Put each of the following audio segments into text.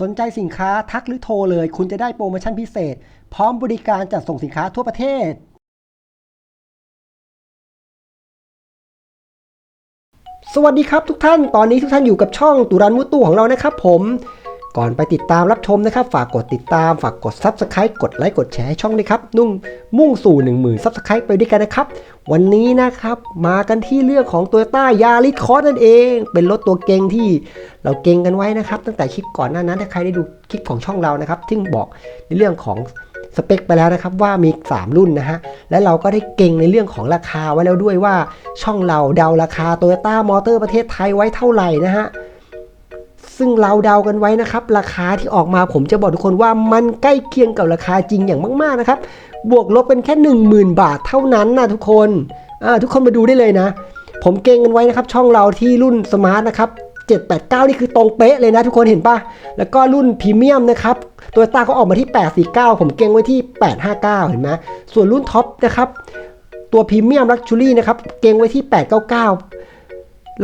สนใจสินค้าทักหรือโทรเลย คุณจะได้โปรโมชั่นพิเศษ พร้อมบริการจัดส่งสินค้าทั่วประเทศ สวัสดีครับทุกท่าน ตอนนี้ทุกท่านอยู่กับช่องตุรันมุตุของเรานะครับผม ก่อนไปติดตามรับชมนะครับ ฝากกดติดตาม ฝากกด Subscribe กดไลค์กดแชร์ให้ช่องด้วยครับ นุ่งมุ่งสู่ 1 0,000 Subscribe ไปด้วยกันนะครับ วันนี้นะครับมากันที่เรื่องของ t o y ต้ายาริคอนั่นเอง เป็นรถตัวเก่งที่เราเก่งกันไว้นะครับ ตั้งแต่คลิปก่อนหน้านั้นถ้าใครได้ดูคลิปของช่องเรานะครับที่บอกในเรื่องของสเปคไปแล้วนะครับว่ามี 3 รุ่นนะฮะ และเราก็ได้เก่งในเรื่องของราคาไว้แล้วด้วยว่าช่องเราเดาราคา t o y ต้ามอเตอร์ประเทศไทยไว้เท่าไหร่นะฮะ ซึ่งเราเดากันไว้นะครับ ราคาที่ออกมาผมจะบอกทุกคนว่ามันใกล้เคียงกับราคาจริงอย่างมากๆนะครับ บวกลบเป็นแค่ 10,000 บาทเท่านั้นนะทุกคนทุกคนมาดูได้เลยนะ ผมเก่งกันไว้นะครับ ช่องเราที่รุ่นสมาร์ทนะครับ789 นี่คือตรงเป๊ะเลยนะทุกคนเห็นปะแล้วก็รุ่นพรีเมียมนะครับตัวต้าเขาออกมาที่ 849 ผมเก่งไว้ที่ 859 เห็นไหมส่วนรุ่นท็อปนะครับ ตัวพรีเมียมลักชูรี่นะครับ เก่งไว้ที่ 899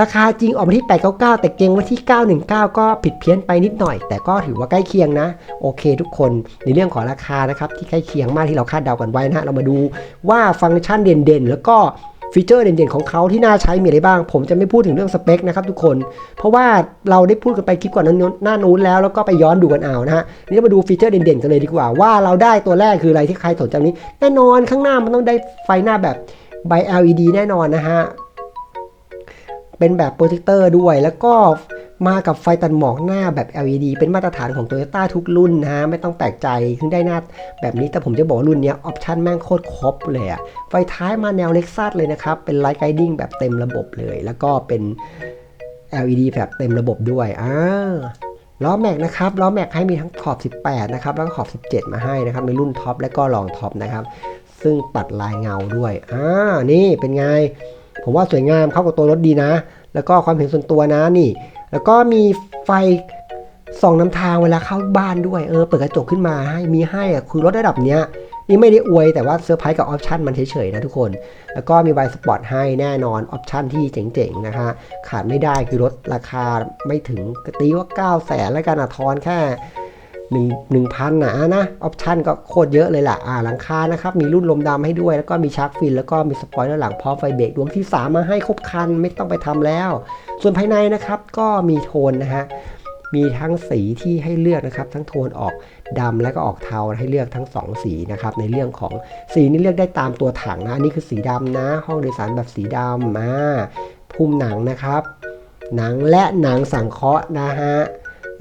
ราคาจริงออกมาที่ 899 แต่เก่งไว้ที่ 919 ก็ผิดเพี้ยนไปนิดหน่อย แต่ก็ถือว่าใกล้เคียงนะ โอเคทุกคนในเรื่องของราคานะครับที่ใกล้เคียงมากที่เราคาดเดากันไว้นะฮะเรามาดูว่าฟังก์ชันเด่นๆ แล้วก็ฟีเจอร์เด่นๆของเขาที่น่าใช้มีอะไรบ้าง ผมจะไม่พูดถึงเรื่องสเปคนะครับทุกคน เพราะว่าเราได้พูดกันไปคลิปก่อนนั้นหน้านู้นแล้วแล้วก็ไปย้อนดูกันเอานะฮะนี่เรามาดูฟีเจอร์เด่นๆกันเลยดีกว่า ว่าเราได้ตัวแรกคืออะไรที่ใครสนใจนี้ แน่นอนข้างหน้ามันต้องได้ไฟหน้าแบบใบ LED แน่นอนนะฮะ เป็นแบบโปรเจคเตอร์ด้วย แล้วก็มากับไฟตัดหมอกหน้าแบบ LED เป็นมาตรฐานของ Toyota ทุกรุ่นนะฮะไม่ต้องแปลกใจถึงได้หน้าแบบนี้แต่ผมจะบอกรุ่นนี้ออปชันแม่งโคตรครบเลยอะไฟท้ายมาแนวเล็กซัสเลยนะครับ เป็นไลท์ไกดิ้งแบบเต็มระบบเลย แล้วก็เป็น LED แบบเต็มระบบด้วยอ่าล้อแม็กนะครับล้อแม็กให้มีทั้งขอบ 18 นะครับ แล้วก็ขอบ 17 มาให้นะครับในรุ่นท็อปและก็รองท็อปนะครับ ซึ่งปัดลายเงาด้วยอ่านี่เป็นไง ผมว่าสวยงามเข้ากับตัวรถดีนะ แล้วก็ความเห็นส่วนตัวนะนี่ แล้วก็มีไฟส่องนำทางเวลาเข้าบ้านด้วยเออเปิดกระจกขึ้นมาให้มีให้อะคือรถระดับเนี้ยนี่ไม่ได้อวยแต่ว่าเซอร์ไพรส์กับออปชันมันเฉยๆนะทุกคน แล้วก็มีไวสปอร์ตให้แน่นอนออปชันที่เจ๋งๆ นะฮะขาดไม่ได้คือรถราคาไม่ถึงตีว่า9 0 0แสนแล้วกันอะทอนแค่ หนึ่งหนึ่งพันนะนะออปชันก็โคตรเยอะเลยล่ะอ่าหลังคานะครับมีรุ่นลมดำให้ด้วย แล้วก็มีชาร์กฟิน แล้วก็มีสปอยล์หลังพร้อมไฟเบรกดวงที่ 3 มาให้ครบคันไม่ต้องไปทำแล้ว ส่วนภายในนะครับก็มีโทนนะฮะมีทั้งสีที่ให้เลือกนะครับ ทั้งโทนออกดำและก็ออกเทาให้เลือกทั้ง 2 สีนะครับในเรื่องของสีนี่เลือกได้ตามตัวถังนะอันนี้คือสีดำนะ ห้องโดยสารแบบสีดำมาพุ่มหนังนะครับ หนังและหนังสังเคราะห์นะฮะ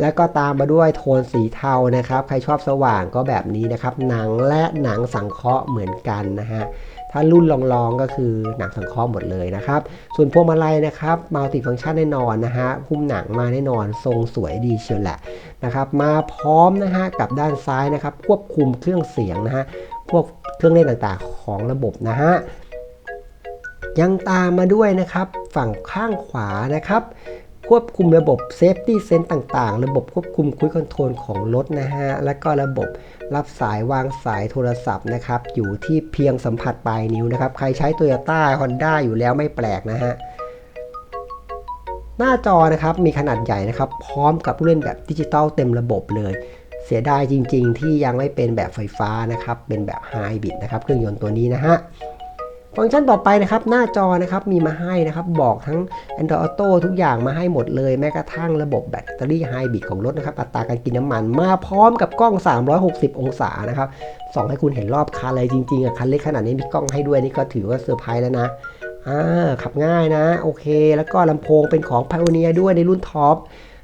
แล้วก็ตามมาด้วยโทนสีเทานะครับ ใครชอบสว่างก็แบบนี้นะครับ หนังและหนังสังเคราะห์เหมือนกันนะฮะ ถ้ารุ่นลองๆก็คือหนังสังเคราะห์หมดเลยนะครับ ส่วนพวงมาลัยนะครับมัลติฟังก์ชันแน่นอนนะฮะหุ้มหนังมาแน่นอนทรงสวยดีเชียวแหละนะครับ มาพร้อมนะฮะกับด้านซ้ายนะครับ ควบคุมเครื่องเสียงนะฮะ พวกเครื่องเล่นต่างๆของระบบนะฮะยังตามมาด้วยนะครับ ฝั่งข้างขวานะครับ ควบคุมระบบ Safety Sense ต่างๆ ระบบควบคุมคุยคอนโทรลของรถนะฮะ และก็ระบบรับสายวางสายโทรศัพท์นะครับ อยู่ที่เพียงสัมผัสปลายนิ้วนะครับ ใครใช้ Toyota Honda อยู่แล้วไม่แปลกนะฮะ หน้าจอนะครับมีขนาดใหญ่นะครับ พร้อมกับผู้เล่นแบบดิจิตอลเต็มระบบเลย เสียดายจริง ๆ ที่ยังไม่เป็นแบบไฟฟ้านะครับ เป็นแบบไฮบริดนะครับ เครื่องยนต์ตัวนี้นะฮะ ฟังก์ชันต่อไปนะครับหน้าจอนะครับมีมาให้นะครับบอกทั้ง Android Auto ทุกอย่างมาให้หมดเลย แม้กระทั่งระบบแบตเตอรี่ไฮบริดของรถนะครับอัตราการกินน้ำมัน มาพร้อมกับกล้อง 360 องศานะครับส่องให้คุณเห็นรอบคันเลยจริงๆอะคันเล็กขนาดนี้มีกล้องให้ด้วยนี่ก็ถือว่าเซอร์ไพรส์แล้วนะอ่าขับง่ายนะ โอเค แล้วก็ลำโพงเป็นของ Pioneer ด้วยในรุ่นท็อป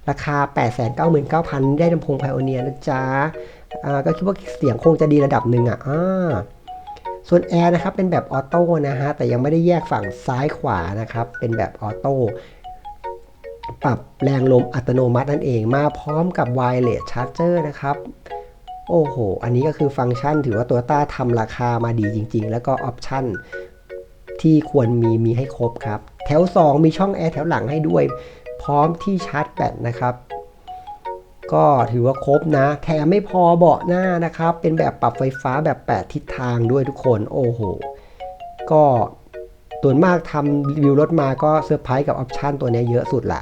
ราคา 899,000 ได้ลำโพง Pioneer นะจ๊ะอ่าก็คิดว่าเสียงคงจะดีระดับหนึ่งอะอ่า ส่วนแอร์นะครับเป็นแบบออโต้นะฮะแต่ยังไม่ได้แยกฝั่งซ้ายขวานะครับเป็นแบบออโต้ปรับแรงลมอัตโนมัตินั่นเองมาพร้อมกับไวเลสชาร์จเจอร์นะครับโอ้โห อันนี้ก็คือฟังก์ชันถือว่า Toyota ทำราคามาดีจริง ๆ แล้วก็ออปชั่นที่ควรมีมีให้ครบครับ แถว 2 มีช่องแอร์แถวหลังให้ด้วย พร้อมที่ชาร์จแบตนะครับ ก็ถือว่าครบนะ แถมไม่พอเบาะหน้านะครับ เป็นแบบปรับไฟฟ้าแบบ 8 ทิศทางด้วยทุกคน โอ้โห ก็ส่วนมากทำรีวิวรถมาก็เซอร์ไพรส์กับออปชันตัวนี้เยอะสุดละ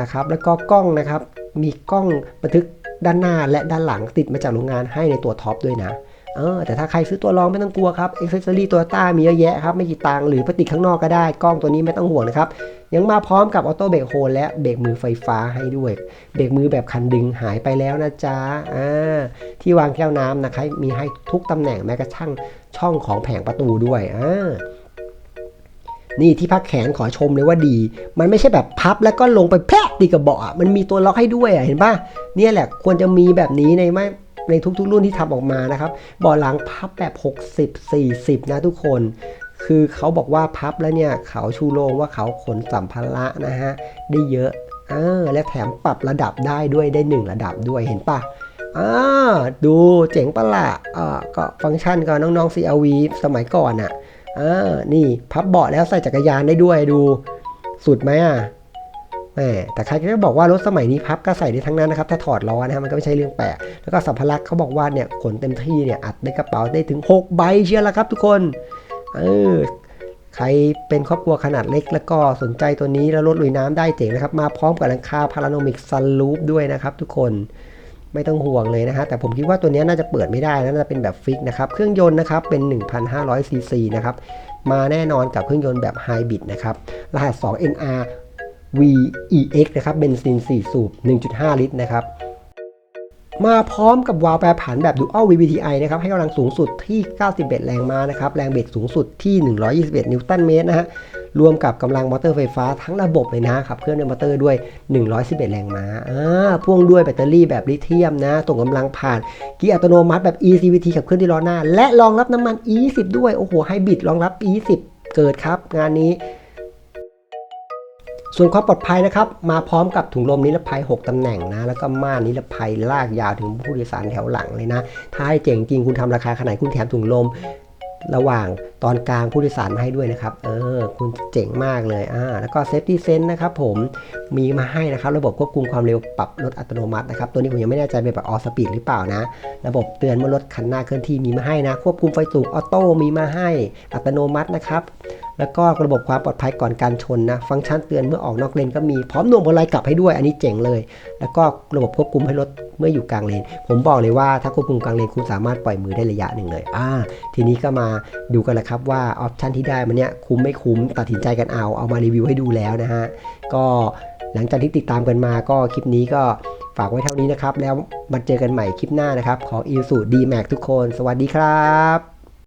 นะครับ แล้วก็กล้องนะครับ มีกล้องบันทึกด้านหน้าและด้านหลังติดมาจากโรงงานให้ในตัวท็อปด้วยนะ เออแต่ถ้าใครซื้อตัวรองไม่ต้องกลัวครับอ็อกเซอรี่ตัวต้ามีเยอะแยะครับไม่กี่ตังหรือไปติดข้างนอกก็ได้ กล้องตัวนี้ไม่ต้องห่วงนะครับ ยังมาพร้อมกับออโต้เบรกโฮลและเบรกมือไฟฟ้าให้ด้วย เบรกมือแบบคันดึงหายไปแล้วนะจ๊ะอ่าที่วางแก้วน้ำนะครับมีให้ทุกตำแหน่งแม้กระทั่งช่องของแผงประตูด้วยอ่านี่ที่พักแขนขอชมเลยว่าดี มันไม่ใช่แบบพับแล้วก็ลงไปแพะตีกับเบาะมันมีตัวล็อกให้ด้วยเห็นป่ะเนี่ยแหละควรจะมีแบบนี้ในไม่ ในทุกๆ รุ่นที่ทำออกมานะครับเบาะหลังพับแบบ 60 40 นะทุกคน คือเขาบอกว่าพับแล้วเนี่ยเขาชูโรงว่าเขาขนสัมภาระนะฮะได้เยอะอ่าและแถมปรับระดับได้ด้วยได้ 1 ระดับด้วยเห็นปะอ่าดูเจ๋งปะละอ่าก็ฟังก์ชันกับน้องๆ CRV สมัยก่อนอะอ่านี่พับเบาะแล้วใส่จักรยานได้ด้วยดู สุดไหมอะ แหมแต่ใครก็บอกว่ารถสมัยนี้พับก็ใส่ได้ทั้งนั้นนะครับ ถ้าถอดล้อนะฮะมันก็ไม่ใช่เรื่องแปลก แล้วก็สัมภาระเขาบอกว่าเนี่ยขนเต็มที่เนี่ยอัดในกระเป๋าได้ถึง 6 ใบเชียวละครับทุกคน เออใครเป็นครอบครัวขนาดเล็กแล้วก็สนใจตัวนี้แล้วรถลุยน้ำได้เจ๋งนะครับ มาพร้อมกับหลังคาพาราโนมิกซันลูปด้วยนะครับทุกคนไม่ต้องห่วงเลยนะฮะแต่ผมคิดว่าตัวนี้น่าจะเปิดไม่ได้นะน่าจะเป็นแบบฟิกนะครับ เครื่องยนต์นะครับเป็น 1,500ซีซีนะครับ มาแน่นอนกับเครื่องยนต์แบบไฮบริดนะครับ รหัส 2 NR VEX นะครับเบนซิน 4 สูบ 1.5 ลิตรนะครับมาพร้อมกับวาล์วแปรผันแบบ Dual VVTi นะครับให้กำลังสูงสุดที่ 91 แรงม้านะครับแรงเบิดสูงสุดที่ 121 นิวตันเมตรนะฮะรวมกับกำลังมอเตอร์ไฟฟ้าทั้งระบบเลยนะขับเคลื่อนด้วยมอเตอร์ด้วย 111 แรงม้าอ่าพ่วงด้วยแบตเตอรี่แบบลิเธียมนะส่งกำลังผ่านเกียร์อัตโนมัติแบบ ECVT ขับเคลื่อนที่ล้อหน้า และรองรับน้ำมัน E10 ด้วยโอ้โหไฮบริดรองรับ E10 เกิดครับ งานนี้ ส่วนความปลอดภัยนะครับ มาพร้อมกับถุงลมนิรภัย 6 ตำแหน่งนะ แล้วก็ม่านนิรภัยลากยาวถึงผู้โดยสารแถวหลังเลยนะ ถ้าให้เจ๋งจริงคุณทำราคาขนาดคุณแถมถุงลมระหว่างตอนกลางผู้โดยสารมาให้ด้วยนะครับ เออ คุณเจ๋งมากเลย อ่า แล้วก็เซฟตี้เซนนะครับผม มีมาให้นะครับ ระบบควบคุมความเร็วปรับรถอัตโนมัตินะครับ ตัวนี้ผมยังไม่แน่ใจเป็นแบบออสปีดหรือเปล่านะ ระบบเตือนเมื่อรถคันหน้าเคลื่อนที่มีมาให้นะ ควบคุมไฟสูงออโต้มีมาให้อัตโนมัตินะครับ แล้วก็ระบบความปลอดภัยก่อนการชนนะ ฟังก์ชันเตือนเมื่อออกนอกเลนก็มี พร้อมน่วงพวงมาลัยกลับให้ด้วย อันนี้เจ๋งเลย แล้วก็ระบบควบคุมให้รถเมื่ออยู่กลางเลน ผมบอกเลยว่าถ้าควบคุมกลางเลนคุณสามารถปล่อยมือได้ระยะหนึ่งเลย อ่า ทีนี้ก็มาดูกันละครับว่าออปชันที่ได้มันเนี้ยคุ้มไม่คุ้ม ตัดสินใจกันเอา เอามารีวิวให้ดูแล้วนะฮะ ก็หลังจากที่ติดตามกันมาก็คลิปนี้ก็ฝากไว้เท่านี้นะครับ แล้วมาเจอกันใหม่คลิปหน้านะครับ ขออิลสูดีแม็กทุกคน สวัสดีครับ